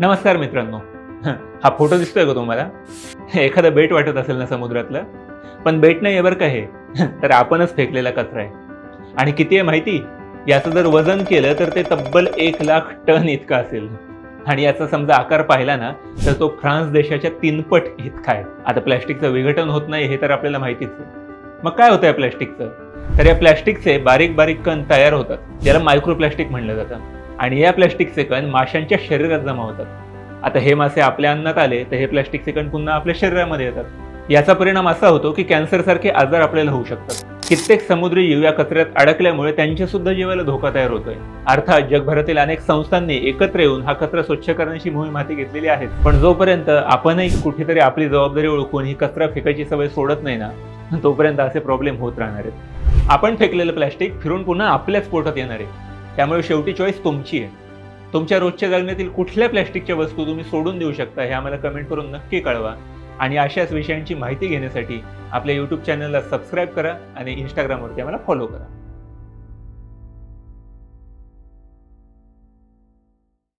नमस्कार मित्रांनो. हा फोटो दिसतोय का तुम्हाला? एखादं बेट वाटत असेल ना समुद्रातलं? पण बेट नाही बरं का हे? तर आपणच फेकलेला कचरा आहे. आणि किती आहे माहिती? याचं जर वजन केलं तर ते तब्बल एक लाख टन इतकं असेल. आणि याचा समजा आकार पाहिला ना तर तो फ्रान्स देशाच्या तीनपट इतका आहे. आता प्लॅस्टिकचं विघटन होत नाही हे तर आपल्याला माहितीच आहे. मग काय होतं या प्लॅस्टिकचं? तर या प्लॅस्टिकचे बारीक बारीक कण तयार होतात. ज्याला मायक्रो प्लॅस्टिक म्हणलं जातं. आणि या प्लॅस्टिकचे कण माशांच्या शरीरात जमा होतात. आता हे मासे आपल्या अन्नात आले तर हे प्लॅस्टिकचे कण पुन्हा आपल्या शरीरामध्ये येतात. याचा परिणाम असा होतो की कॅन्सरसारखे आजार आपल्याला होऊ शकतात. कित्येक समुद्री जीव या कचऱ्यात अडकल्यामुळे त्यांच्या सुद्धा जीवाला धोका तयार होतोय. अर्थात जगभरातील अनेक संस्थांनी एकत्र येऊन हा कचरा स्वच्छ करण्याची मोहीम हाती घेतलेली आहे. पण जोपर्यंत आपणही कुठेतरी आपली जबाबदारी ओळखून ही कचरा फेकायची सवय सोडत नाही ना तोपर्यंत असे प्रॉब्लेम होत राहणार आहेत. आपण फेकलेलं प्लॅस्टिक फिरून पुन्हा आपल्याच पोटात येणार आहे. त्यामुळे शेवटी चॉईस तुमची आहे. तुमच्या रोजच्या जगण्यातील कुठल्या प्लॅस्टिकच्या वस्तू तुम्ही सोडून देऊ शकता हे आम्हाला कमेंट करून नक्की कळवा. आणि अशाच विषयांची माहिती घेण्यासाठी आपल्या यूट्यूब चॅनलला सबस्क्राईब करा आणि इंस्टाग्रामवरती आम्हाला फॉलो करा.